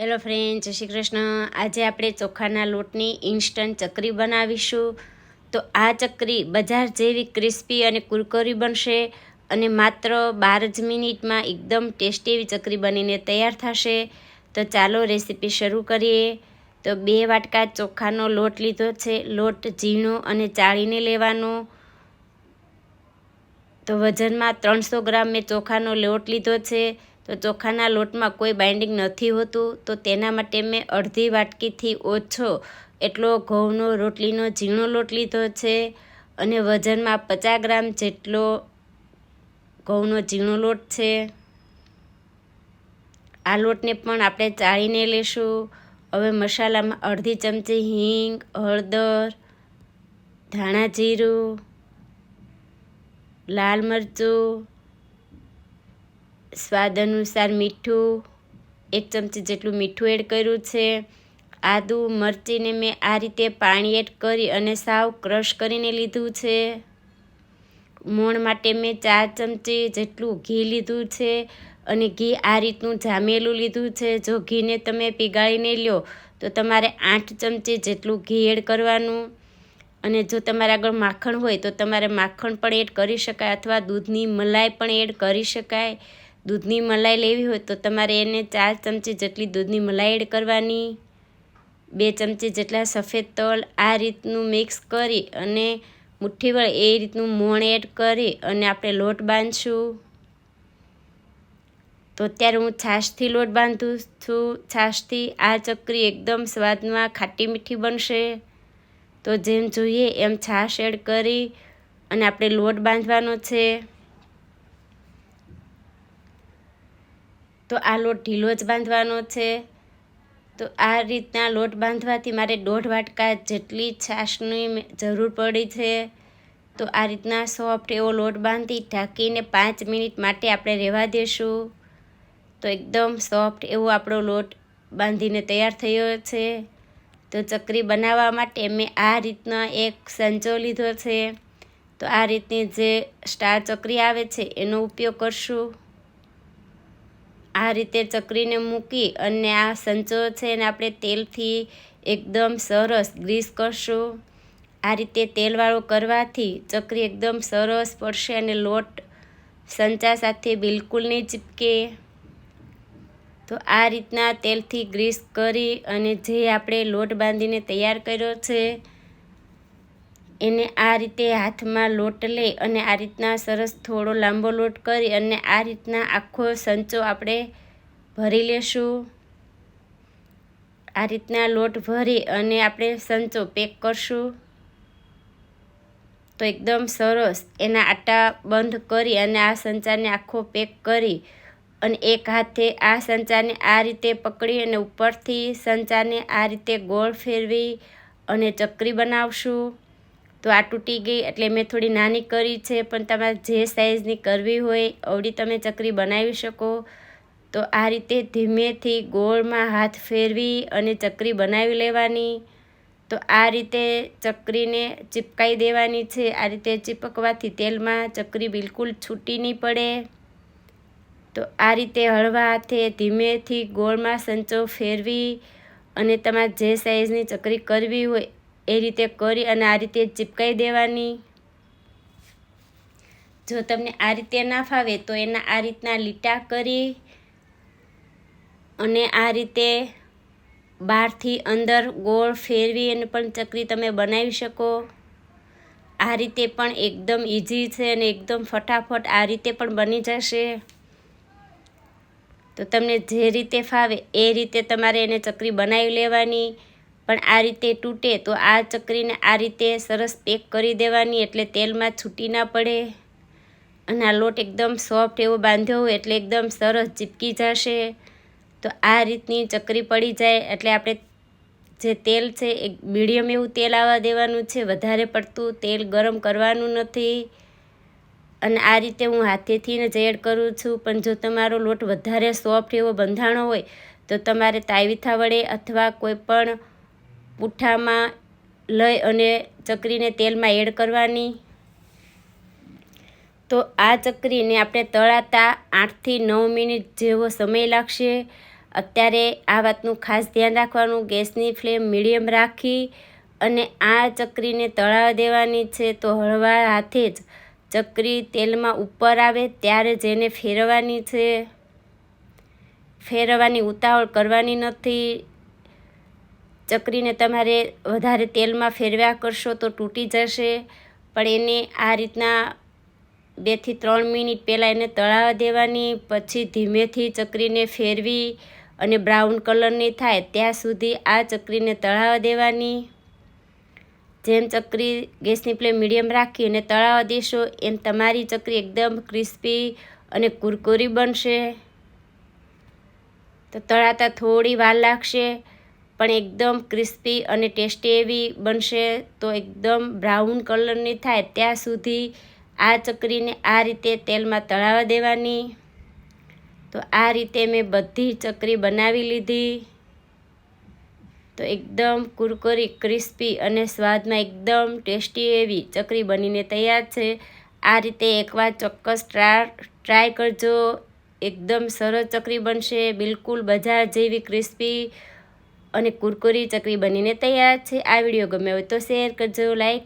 Hello friend જય શ્રી કૃષ્ણ. આજે આપણે ચોખાના લોટની ઇન્સ્ટન્ટ ચકરી બનાવીશું. તો આ ચકરી બજાર જેવી ક્રિસ્પી અને કુરકુરી બનશે અને માત્ર બાર જ મિનિટમાં એકદમ ટેસ્ટી એવી ચકરી બનીને તૈયાર થશે. તો ચાલો રેસીપી શરૂ કરીએ. તો બે વાટકા ચોખાનો લોટ લીધો છે. લોટ ઝીણો અને ચાળીને લેવાનો. તો વજનમાં ત્રણસો ગ્રામ મેં ચોખાનો લોટ લીધો છે. તો ચોખાના લોટમાં કોઈ બાઇન્ડિંગ નથી હોતું, તો તેના માટે મેં અડધી વાટકીથી ઓછો એટલો ઘઉંનો રોટલીનો ઝીણો લોટ લીધો છે અને વજનમાં પચાસ ગ્રામ જેટલો ઘઉંનો ઝીણો લોટ છે. આ લોટને પણ આપણે ચાળીને લેશું. હવે મસાલામાં અડધી ચમચી હિંગ, હળદર, ધાણા જીરું, લાલ મરચું સ્વાદ અનુસાર મીઠું, એક ચમચી જેટલું મીઠું એડ કર્યું છે. આદું, મરચીને મેં આ રીતે પાણી એડ કરી અને સાવ ક્રશ કરીને લીધું છે. મોણ માટે મેં ચાર ચમચી જેટલું ઘી લીધું છે અને ઘી આ રીતનું જામેલું લીધું છે. જો ઘીને તમે પીગાળીને લ્યો, તો તમારે આઠ ચમચી જેટલું ઘી એડ કરવાનું. અને જો તમારે આગળ માખણ હોય, તો તમારે માખણ પણ એડ કરી શકાય અથવા દૂધની મલાઈ પણ એડ કરી શકાય. દૂધની મલાઈ લેવી હોય તો તમારે એને ચાર ચમચી જેટલી દૂધની મલાઈ એડ કરવાની, બે ચમચી જેટલા સફેદ તલ આ રીતનું મિક્સ કરી અને મુઠ્ઠી વડે એ રીતનું મોણ એડ કરી અને આપણે લોટ બાંધશું. તો અત્યારે હું છાશથી લોટ બાંધું છું. છાશથી આ ચકરી એકદમ સ્વાદમાં ખાટી મીઠી બનશે. તો જેમ જોઈએ એમ છાશ એડ કરી અને આપણે લોટ બાંધવાનો છે. તો આ લોટ ઢીલો જ બાંધવાનો છે. તો આ રીતના લોટ બાંધવાથી મારે દોઢ વાટકા જેટલી છાશની જરૂર પડી છે. તો આ રીતના સોફ્ટ એવો લોટ બાંધી ઢાંકીને પાંચ મિનિટ માટે આપણે રહેવા દેશું. તો એકદમ સોફ્ટ એવો આપણો લોટ બાંધીને તૈયાર થયો છે. તો ચકરી બનાવવા માટે મેં આ રીતના એક સંચો લીધો છે. તો આ રીતની જે સ્ટાર ચકરી આવે છે, એનો ઉપયોગ કરશું. આ રીતે ચકરીને મૂકી અને આ સંચો છે એને આપણે તેલથી એકદમ સરસ ગ્રીસ કરશું. આ રીતે તેલવાળો કરવાથી ચકરી એકદમ સરસ પડશે અને લોટ સંચા સાથે બિલકુલ નહીં ચીપકે. તો આ રીતના તેલથી ગ્રીસ કરી અને જે આપણે લોટ બાંધીને તૈયાર કર્યો છે એને આ રીતે હાથમાં લોટ લઈ અને આ રીતના સરસ થોડો લાંબો લોટ કરી અને આ રીતના આખો સંચો આપણે ભરી લેશું. આ રીતના લોટ ભરી અને આપણે સંચો પેક કરશું. તો એકદમ સરસ એના આટા બંધ કરી અને આ સંચાને આખો પેક કરી અને એક હાથે આ સંચાને આ રીતે પકડી અને ઉપરથી સંચાને આ રીતે ગોળ ફેરવી અને ચકરી બનાવશું. તો આ તૂટી ગઈ એટલે મેં થોડી નાની કરી છે, પણ તમારે જે સાઇઝની કરવી હોય અવડી તમે ચકરી બનાવી શકો. તો આ રીતે ધીમેથી ગોળમાં હાથ ફેરવી અને ચકરી બનાવી લેવાની. તો આ રીતે ચકરીને ચીપકાઈ દેવાની છે. આ રીતે ચીપકવાથી તેલમાં ચકરી બિલકુલ છૂટી નહીં પડે. તો આ રીતે હળવા હાથે ધીમેથી ગોળમાં સંચો ફેરવી અને તમારે જે સાઇઝની ચકરી કરવી હોય એ રીતે કરી અને આ રીતે ચીપકાઈ દેવાની. જો તમને આ રીતે ના ફાવે તો એના આ રીતના લીટા કરી અને આ રીતે બહારથી અંદર ગોળ ફેરવી અને પણ ચકરી તમે બનાવી શકો. આ રીતે પણ એકદમ ઇઝી છે અને એકદમ ફટાફટ આ રીતે પણ બની જશે. તો તમને જે રીતે ફાવે એ રીતે તમારે એને ચકરી બનાવી લેવાની. પણ આ રીતે તૂટે તો આ ચકરીને આ રીતે સરસ પેક કરી દેવાની એટલે તેલમાં છૂટી ના પડે. અને આ લોટ એકદમ સોફ્ટ એવો બાંધ્યો હોય એટલે એકદમ સરસ ચીપકી જશે. તો આ રીતની ચકરી પડી જાય એટલે આપણે જે તેલ છે એ મીડિયમ એવું તેલ આવવા દેવાનું છે. વધારે પડતું તેલ ગરમ કરવાનું નથી. અને આ રીતે હું હાથેથી જ એડ કરું છું. પણ જો તમારો લોટ વધારે સોફ્ટ એવો બંધાણો હોય તો તમારે તાવીથા વડે અથવા કોઈ પણ પૂઠામાં લઈ અને ચકરીને તેલમાં એડ કરવાની. તો આ ચકરીને આપણે તળાતા આઠથી નવ મિનિટ જેવો સમય લાગશે. અત્યારે આ વાતનું ખાસ ધ્યાન રાખવાનું. ગેસની ફ્લેમ મીડિયમ રાખી અને આ ચકરીને તળાવ દેવાની છે. તો હળવા હાથે જ ચકરી તેલમાં ઉપર આવે ત્યારે જેને ફેરવવાની છે. ફેરવવાની ઉતાવળ કરવાની નથી. ચકરીને તમારે વધારે તેલમાં ફેરવ્યા કરશો તો તૂટી જશે. પણ એને આ રીતના બેથી ત્રણ મિનિટ પહેલાં એને તળાવવા દેવાની, પછી ધીમેથી ચકરીને ફેરવી અને બ્રાઉન કલરની થાય ત્યાં સુધી આ ચકરીને તળાવવા દેવાની. જેમ ચકરી ગેસની ફ્લેમ મીડિયમ રાખી અને તળાવવા દેશો, એમ તમારી ચકરી એકદમ ક્રિસ્પી અને કુરકુરી બનશે. તો તળાતા થોડી વાર લાગશે. પણ એકદમ ક્રિસ્પી અને ટેસ્ટી એવી બનશે તો એકદમ બ્રાઉન કલરની થાય ત્યાં સુધી આ ચકરીને આ રીતે તેલમાં તળાવવા દેવાની. તો આ રીતે મેં બધી ચકરી બનાવી લીધી. તો એકદમ કુરકુરી, ક્રિસ્પી અને સ્વાદમાં એકદમ ટેસ્ટી એવી ચકરી બનીને તૈયાર છે. આ રીતે એકવાર ચોક્કસ ટ્રાય કરજો. એકદમ સરસ ચકરી બનશે, બિલકુલ બજાર જેવી ક્રિસ્પી અને કુરકુરી ચકરી બનીને તૈયાર છે. આ વીડિયો ગમે હોય તો શેર કરજો લાઈક